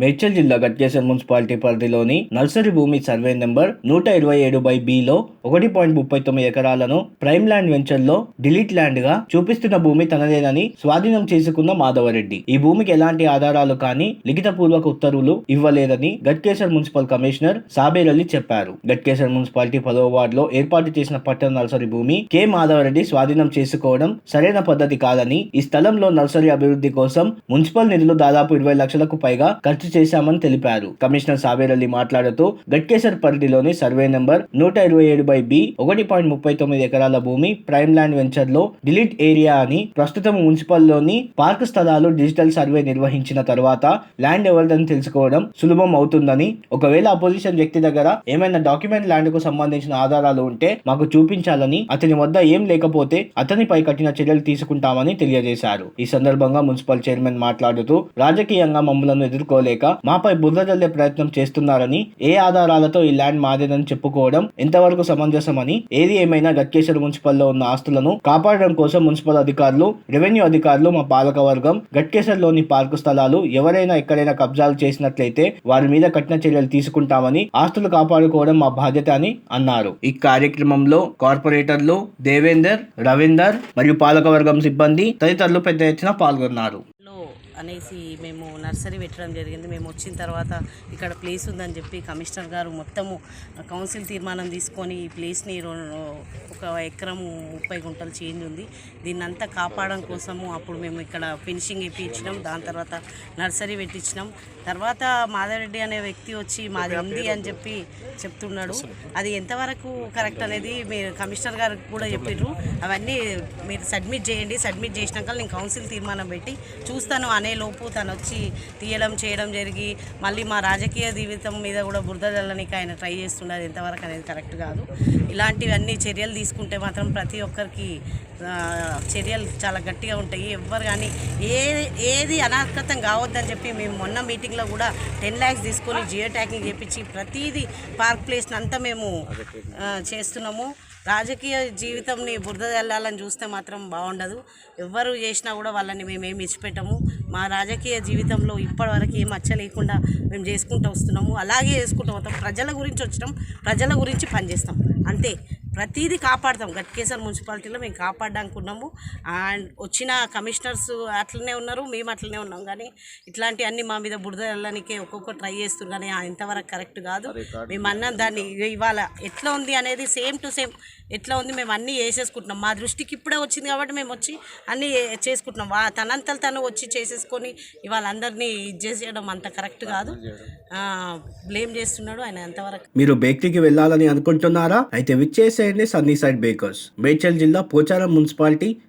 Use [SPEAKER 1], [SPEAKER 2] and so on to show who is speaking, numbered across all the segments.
[SPEAKER 1] మేడ్చల్ జిల్లా గట్కేసర్ మున్సిపాలిటీ పరిధిలోని నర్సరీ భూమి సర్వే నెంబర్ నూట ఇరవై ఏడు బై బిలో ఒకటి పాయింట్ ముప్పై తొమ్మిది ఎకరాలను ప్రైమ్ ల్యాండ్ వెంచర్లో డిలీట్ ల్యాండ్గా చూపిస్తున్న భూమి తనదేనని స్వాధీనం చేసుకున్న మాధవరెడ్డి. ఈ భూమికి ఎలాంటి ఆధారాలు కానీ లిఖిత పూర్వక ఉత్తర్వులు ఇవ్వలేదని గట్కేసర్ మున్సిపల్ కమిషనర్ సాబేర్ అలీ చెప్పారు. గట్కేసర్ మున్సిపాలిటీ పదవ వార్డ్లో ఏర్పాటు చేసిన పట్టణ నర్సరీ భూమి కె మాధవరెడ్డి స్వాధీనం చేసుకోవడం సరైన పద్ధతి కాదని ఈ స్థలంలో నర్సరీ అభివృద్ధి కోసం మున్సిపల్ నిధులు దాదాపు ఇరవై లక్షలకు పైగా ఖర్చు చేశామని తెలిపారు. కమిషనర్ సాబేర్ అలీ మాట్లాడుతూ గట్కేసర్ పరిధిలోని సర్వే నెంబర్ నూట ఇరవై ఏడు బై బి ఒకటి పాయింట్ ముప్పై తొమ్మిది ఎకరాల భూమి ప్రైమ్ ల్యాండ్ వెంచర్లో డిలీట్ ఏరియా అని ప్రస్తుతం మున్సిపల్లోని పార్క్ స్థలాలు డిజిటల్ సర్వే నిర్వహించిన తర్వాత ల్యాండ్ ఎవరిదని తెలుసుకోవడం సులభం అవుతుందని ఒకవేళ అపోజిషన్ వ్యక్తి దగ్గర ఏమైనా డాక్యుమెంట్ ల్యాండ్కు సంబంధించిన ఆధారాలు ఉంటే మాకు చూపించాలని అతని వద్ద ఏం లేకపోతే అతనిపై కఠిన చర్యలు తీసుకుంటామని తెలియజేశారు. ఈ సందర్భంగా మున్సిపల్ చైర్మన్ మాట్లాడుతూ రాజకీయంగా మమ్మలను ఎదుర్కోలేక మాపై బురద జల్లే ప్రయత్నం చేస్తున్నారని ఏ ఆధారాలతో ఈ ల్యాండ్ మాదేనని చెప్పుకోవడం ఎంతవరకు సమంజసమని ఏది ఏమైనా గట్కేశ్వర మున్సిపల్లో ఉన్న ఆస్తులను కాపాడడం కోసం మున్సిపల్ అధికారులు రెవెన్యూ అధికారులు మా పాలక వర్గం గట్కేశ్వర్లోని పార్కు స్థలాలు ఎవరైనా ఎక్కడైనా కబ్జాలు చేసినట్లయితే వారి మీద కఠిన చర్యలు తీసుకుంటామని ఆస్తులు కాపాడుకోవడం మా బాధ్యత అని అన్నారు. ఈ కార్యక్రమంలో కార్పొరేటర్లు దేవేందర్ రవీందర్ మరియు పాలకవర్గం సిబ్బంది తదితరులు పెద్ద ఎత్తున పాల్గొన్నారు.
[SPEAKER 2] అనేసి మేము నర్సరీ పెట్టడం జరిగింది. మేము వచ్చిన తర్వాత ఇక్కడ ప్లేస్ ఉందని చెప్పి కమిషనర్ గారు మొత్తము కౌన్సిల్ తీర్మానం తీసుకొని ఈ ప్లేస్ని ఒక ఎకరం ముప్పై గుంటలు చేంజ్ ఉంది. దీన్ని అంతా కాపాడడం కోసము అప్పుడు మేము ఇక్కడ ఫినిషింగ్ ఇప్పించినాం దాని తర్వాత నర్సరీ పెట్టించినాం. తర్వాత మాధవరెడ్డి అనే వ్యక్తి వచ్చి మాది ఉంది అని చెప్పి చెప్తున్నాడు. అది ఎంతవరకు కరెక్ట్ అనేది మీరు కమిషనర్ గారికి కూడా చెప్పిర్రు. అవన్నీ మీరు సబ్మిట్ చేయండి. సబ్మిట్ చేసినాక నేను కౌన్సిల్ తీర్మానం పెట్టి చూస్తాను అనే లోపు తను వచ్చి తీయడం చేయడం జరిగి మళ్ళీ మా రాజకీయ జీవితం మీద కూడా బురద జల్లనికి ఆయన ట్రై చేస్తుండే ఎంతవరకు అనేది కరెక్ట్ కాదు. ఇలాంటివన్నీ చర్యలు తీసుకుంటే మాత్రం ప్రతి ఒక్కరికి చర్యలు చాలా గట్టిగా ఉంటాయి. ఎవ్వరు కానీ ఏ ఏది అనాగతం కావద్దని చెప్పి మేము మొన్న మీటింగ్లో కూడా టెన్ ల్యాక్స్ తీసుకొని జియో ట్యాకింగ్ చేపించి ప్రతిదీ పార్క్ ప్లేస్ని అంతా మేము చేస్తున్నాము. రాజకీయ జీవితంని బురద చల్లాలని చూస్తే మాత్రం బాగుండదు. ఎవ్వరు చేసినా కూడా వాళ్ళని మేము ఏమి ఇచ్చిపెట్టము మా రాజకీయ జీవితంలో ఇప్పటివరకు ఏం మచ్చ లేకుండా మేము చేసుకుంటూ వస్తున్నాము. అలాగే చేసుకుంటూ పోతాం. ప్రజల గురించి వచ్చినాం. ప్రజల గురించి పనిచేస్తాం. అంతే. ప్రతిదీ కాపాడతాం. గట్కేసర్ మున్సిపాలిటీలో మేము కాపాడడానికి ఉన్నాము. అండ్ వచ్చిన కమిషనర్స్ అట్లనే ఉన్నారు మేము అట్లనే ఉన్నాం. కానీ ఇట్లాంటి అన్ని మా మీద బురద వెళ్ళడానికే ఒక్కొక్క ట్రై చేస్తున్నారు కానీ ఆ ఇంతవరకు కరెక్ట్ కాదు. మేము అన్న దాన్ని ఇగ ఇవాళ ఎట్లా ఉంది అనేది సేమ్ టు సేమ్ ఎట్లా ఉంది మేము అన్నీ వేసేసుకుంటున్నాం మా దృష్టికి ఇప్పుడే వచ్చింది కాబట్టి మేము వచ్చి అన్నీ చేసుకుంటున్నాం. వా తనంతలు తను వచ్చి చేసేసుకొని ఇవాళ అందరినీ ఇది చేసేయడం అంత కరెక్ట్ కాదు. బ్లేమ్ చేస్తున్నాడు ఆయన అంతవరకు.
[SPEAKER 1] మీరు బేకరీకి వెళ్ళాలని అనుకుంటున్నారా? అయితే విచ్చేసేయండి సన్నీ సైడ్ బేకర్స్ మేడ్చల్ జిల్లా Pocharam municipality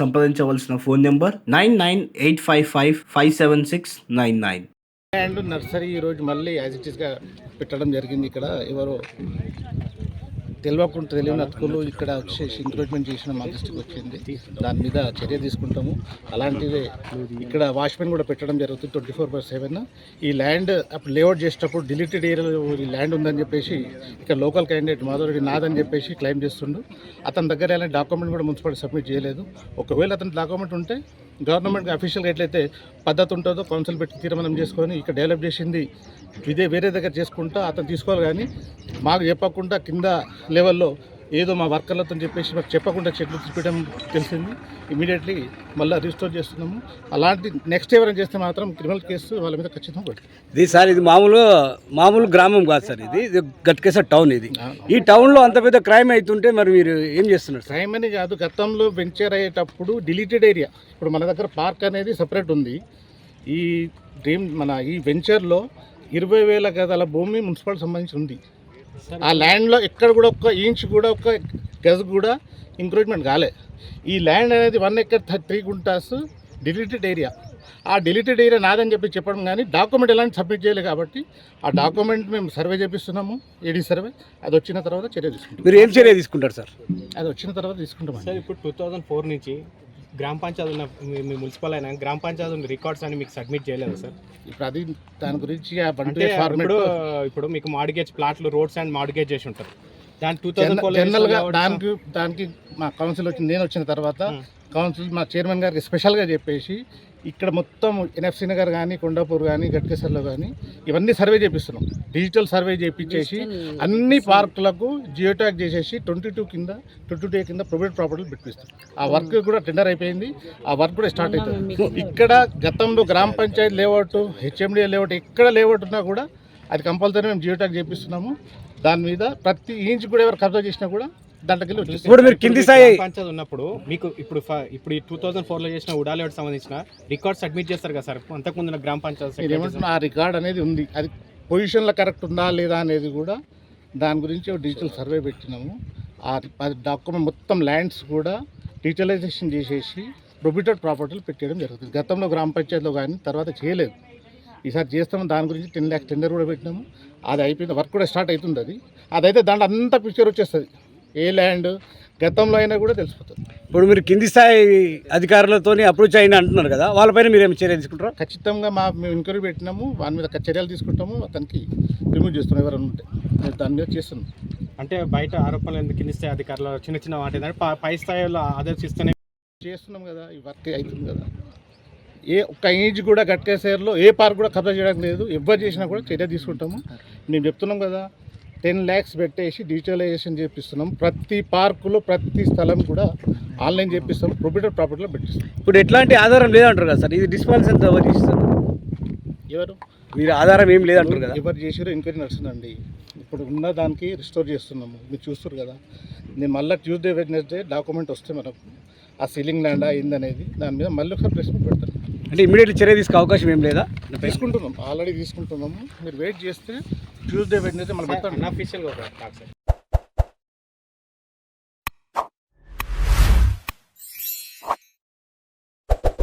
[SPEAKER 1] సంప్రదించవలసిన phone number nine nine eight five five five seven six nine nine.
[SPEAKER 3] And nursery ఈరోజు మళ్ళీ యాజ్ ఇట్ ఈస్గా పెట్టడం జరిగింది ఇక్కడ. ఎవరో తెలియకుండా తెలియని అతుకులు ఇక్కడ వచ్చేసి ఎంక్రోచ్మెంట్ చేసిన మా దృష్టికి వచ్చింది. దాని మీద చర్య తీసుకుంటాము. అలాంటిదే ఇక్కడ వాచ్మెన్ కూడా పెట్టడం జరుగుతుంది ట్వంటీ ఫోర్ బై సెవెన్ ఈ ల్యాండ్ అప్పుడు లేఅవుట్ చేసేటప్పుడు డిలీటెడ్ ఏరియాలో ఈ ల్యాండ్ ఉందని చెప్పేసి ఇక్కడ లోకల్ క్యాండిడేట్ మాధవరెడ్డి నాదని చెప్పేసి క్లెయిమ్ చేస్తుండు. అతని దగ్గర ఎలాంటి డాక్యుమెంట్ కూడా మున్సిపాలిటీ సబ్మిట్ చేయలేదు. ఒకవేళ అతని డాక్యుమెంట్ ఉంటే గవర్నమెంట్ అఫీషియల్గా ఎట్లయితే పద్ధతి ఉంటుందో కౌన్సిల్ పెట్టి తీర్మానం చేసుకొని ఇక్కడ డెవలప్ చేసింది ఇదే వేరే దగ్గర చేసుకుంటా అతను తీసుకోవాలి కానీ మాకు చెప్పకుండా కింద లెవెల్లో ఏదో మా వర్కర్లతో చెప్పేసి మాకు చెప్పకుండా చెట్లు తీసుకోవడం తెలిసింది. ఇమీడియట్లీ మళ్ళీ రిస్టోర్ చేస్తున్నాము. అలాంటి నెక్స్ట్ ఎవరైనా చేస్తే మాత్రం క్రిమినల్ కేసు వాళ్ళ మీద ఖచ్చితంగా పెడతాం
[SPEAKER 4] ఇది సార్ ఇది మామూలు మామూలు గ్రామం కాదు సార్ ఇది. ఇది గట్కేసర్ టౌన్ ఇది. ఈ టౌన్లో అంత పెద్ద క్రైమ్ అవుతుంటే మరి మీరు ఏం చేస్తున్నారు
[SPEAKER 3] క్రైమ్ అని కాదు గతంలో వెంచర్ అయ్యేటప్పుడు డిలీటెడ్ ఏరియా ఇప్పుడు మన దగ్గర పార్క్ అనేది సపరేట్ ఉంది. ఈ డ్రీమ్ మన ఈ వెంచర్లో ఇరవై వేల గదాల భూమి మున్సిపాలిటీ సంబంధించి ఉంది. ఆ ల్యాండ్లో ఎక్కడ కూడా ఒక్క ఇంచ్ కూడా ఒక్క గజ కూడా ఇంక్రూజ్మెంట్ కాలే. ఈ ల్యాండ్ అనేది one acre three guntas deleted area. ఆ డిలీటెడ్ ఏరియా నాదని చెప్పి చెప్పడం కానీ డాక్యుమెంట్ ఎలాంటి సబ్మిట్ చేయలేదు కాబట్టి ఆ డాక్యుమెంట్ మేము సర్వే చేపిస్తున్నాము ఏడీ సర్వే. అది వచ్చిన తర్వాత చర్య తీసుకుంటాం.
[SPEAKER 4] మీరు ఏం చర్య తీసుకుంటారు సార్?
[SPEAKER 3] అది వచ్చిన తర్వాత తీసుకుంటాం
[SPEAKER 5] సార్ ఇప్పుడు టూ థౌజండ్ ఫోర్ నుంచి గ్రామ పంచాయతీ ఉన్న మీ- మున్సిపల్ అయినా గ్రామ పంచాయతీ ఉన్న రికార్డ్స్ అని మీకు సబ్మిట్ చేయలేదు సార్?
[SPEAKER 3] ఇప్పుడు అది దాని గురించి
[SPEAKER 5] అంటే ఇప్పుడు ఇప్పుడు మీకు మార్గేజ్ ప్లాట్లు రోడ్స్ అండ్ మార్గేజ్ చేసి ఉంటారు. దాని టూ థౌసండ్
[SPEAKER 3] జనరల్గా దానికి దానికి మా కౌన్సిల్ వచ్చింది నేను వచ్చిన తర్వాత కౌన్సిల్ మా చైర్మన్ గారికి స్పెషల్గా చెప్పేసి ఇక్కడ మొత్తం ఎన్ఎఫ్సి నగర్ కానీ కొండాపూర్ కానీ గట్కేసర్లో కానీ ఇవన్నీ సర్వే చేపిస్తున్నాం. డిజిటల్ సర్వే చేపించేసి అన్ని పార్కులకు జియో ట్యాగ్ చేసేసి ట్వంటీ టూ కింద ట్వంటీ టూ కింద ప్రైవేట్ ప్రాపర్టీలు పెట్టిస్తాం ఆ వర్క్ కూడా టెండర్ అయిపోయింది. ఆ వర్క్ కూడా స్టార్ట్ అవుతుంది. ఇక్కడ గతంలో గ్రామ పంచాయతీ లేఅవుట్ హెచ్ఎండి లేఅవుట్ ఎక్కడ లేఅవుట్ ఉన్నా కూడా అది కంపల్సరీ మేము జియో ట్యాగ్ చేపిస్తున్నాము. దాని మీద ప్రతి ఇంచ్ కూడా ఎవరు కబ్జా చేసినా కూడా.
[SPEAKER 4] ఇప్పుడు మీరు కింది స్థాయి
[SPEAKER 5] పంచాయతీ ఉన్నప్పుడు మీకు ఇప్పుడు ఫ- ఇప్పుడు ఈ టూ థౌసండ్ ఫోర్లో చేసిన ఉడాలేట్ సంబంధించిన రికార్డ్ సబ్మిట్ చేస్తారు కదా సార్? అంతకుముందు గ్రామ పంచాయతీ
[SPEAKER 3] ఆ రికార్డ్ అనేది ఉంది. అది పొజిషన్లో కరెక్ట్ ఉందా లేదా అనేది కూడా దాని గురించి డిజిటల్ సర్వే పెట్టినాము. ఆ అది డాక్యుమెంట్ మొత్తం ల్యాండ్స్ కూడా డిజిటలైజేషన్ చేసేసి ప్రొబిటెడ్ ప్రాపర్టీలు పెట్టేయడం జరుగుతుంది. గతంలో గ్రామ పంచాయతీలో కానీ తర్వాత చేయలేదు. ఈసారి చేస్తాము. దాని గురించి టెన్ ల్యాక్స్ టెండర్ కూడా పెట్టినాము. అది అయిపోయింది. వర్క్ కూడా స్టార్ట్ అవుతుంది అది. అదైతే దాంట్లో అంతా పిక్చర్ వచ్చేస్తుంది. ఏ ల్యాండ్ గతంలో అయినా కూడా తెలిసిపోతుంది.
[SPEAKER 4] ఇప్పుడు మీరు కింది స్థాయి అధికారులతో అప్రోచ్ అయిన అంటున్నారు కదా వాళ్ళపైన మీరు ఏం చర్య తీసుకుంటారు?
[SPEAKER 3] ఖచ్చితంగా మా మేము ఎంక్వైరీ పెట్టినాము వాని మీద చర్యలు తీసుకుంటాము అతనికి రిమూవ్ చేస్తున్నాం ఎవరైనా ఉంటే. మేము దాని మీద చేస్తున్నాం.
[SPEAKER 5] అంటే బయట ఆరోపణలు ఎందుకు కింది స్థాయి అధికారులు చిన్న చిన్న వాటి ప- పై స్థాయిలో ఆదర్శిస్తూనే
[SPEAKER 3] చేస్తున్నాం కదా ఈ వర్క్ అవుతుంది కదా. ఏ ఒక్క ఇంచ్ కూడా గట్కేసేరులో ఏ పార్క్ కూడా కబ్జా చేయడం లేదు ఎవరు చేసినా కూడా చర్య తీసుకుంటాము. మేము చెప్తున్నాం కదా టెన్ ల్యాక్స్ పెట్టేసి డిజిటలైజేషన్ చేపిస్తున్నాం. ప్రతి పార్కులో ప్రతి స్థలం కూడా ఆన్లైన్ చేపిస్తాం. ప్రొపీటర్ ప్రాపర్టీలో పెట్టిస్తాం.
[SPEAKER 4] ఇప్పుడు ఎట్లాంటి ఆధారం లేదంటారు కదా సార్. ఇది డిస్పాన్స్ ఎంత ఎవరు చేస్తారు
[SPEAKER 3] ఎవరు?
[SPEAKER 4] మీరు ఆధారం ఏం లేదంటారు కదా.
[SPEAKER 3] ఎవరు చేసారో ఎంక్వైరీ నడుస్తుందండి. ఇప్పుడు ఉన్న దానికి రిస్టోర్ చేస్తున్నాము. మీరు చూస్తారు కదా. నేను మళ్ళీ ట్యూస్డే వెడ్నెస్డే డాక్యుమెంట్ వస్తే మనకు ఆ సీలింగ్ ల్యాండ్ అయిందనేది దాని మీద మళ్ళీ ఒకసారి ప్రెస్ మీట్ పెడతాను.
[SPEAKER 4] అంటే ఇమీడియట్లీ చర్య తీసుకునే అవకాశం ఏం లేదా?
[SPEAKER 3] తీసుకుంటున్నాం. ఆల్రెడీ తీసుకుంటున్నాము. మీరు వెయిట్ చేస్తే ట్యూస్డే వెడ్నెస్డే మళ్ళీ పెడతాను.
[SPEAKER 5] అన్అఫీషియల్గా ఒక టాక్ సార్